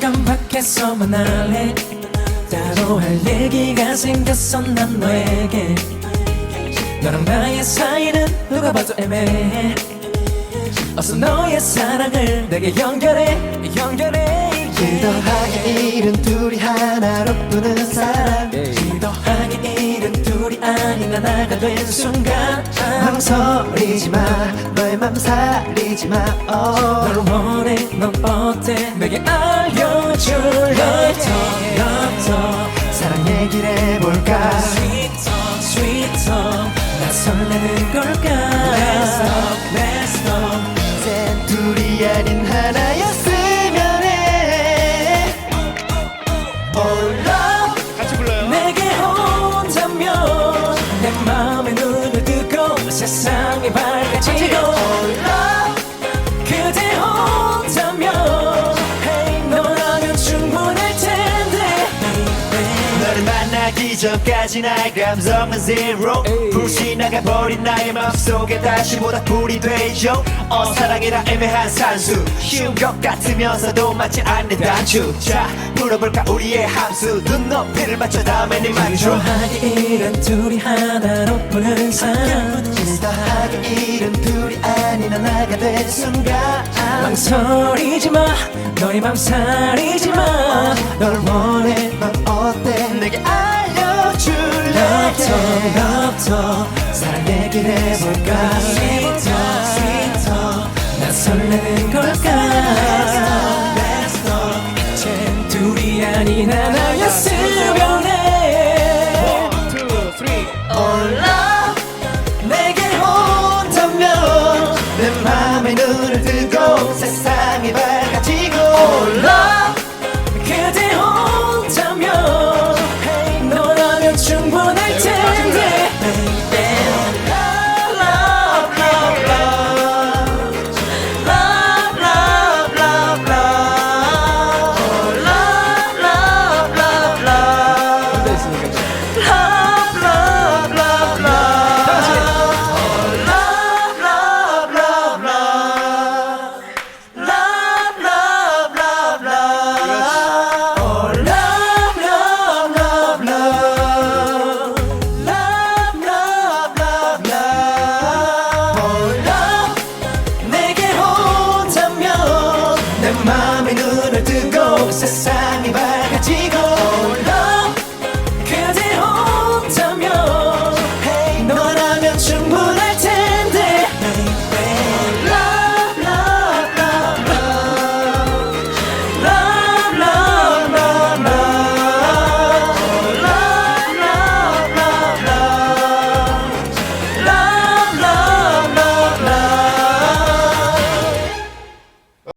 깜빡해서만 할래? 따로 할 얘기가 생겼어 난 너에게. 너랑 나의 사이는 누가 봐도 애매해. 어서 너의 사랑을 내게 연결해 연결해. 일 더하기 일은 둘이 하나로 부는 사람. 일 더하기 일은 둘이 아닌 하나가 된 순간 망설이지 마 너의 맘 살리지 마널 oh. 원해 넌 어때 내게 알려줄래 Love talk, love talk 사랑 얘기를 해볼까 Sweet talk, sweet talk 나 설레는 걸까 Let's talk, 전까지 나의 감성은 zero. 불씨 나가버린 나의 맘속에 다시 모닥불이 되죠. 어 사랑이라 애매한 산수. 쉬운 것 같으면서도 맞지 않는 단추. 자 풀어볼까 우리의 함수. 눈높이를 맞춰 다음에 네 하기 일은 둘이 하나로 부는 사 된 순간 망설이지 마. 너의 맘 사리지 마널 원해 넌 어때? 내게 알려줄래? Love talk, love talk. 사랑 얘기를 해볼까? Sweet talk, sweet talk. 난 설레는 걸까? Let's talk 이젠 둘이 아닌 하나였으면 해 투, 쓰리. 올라 내게 온다면 내맘 마음의 눈을 뜨고 세상이 밝아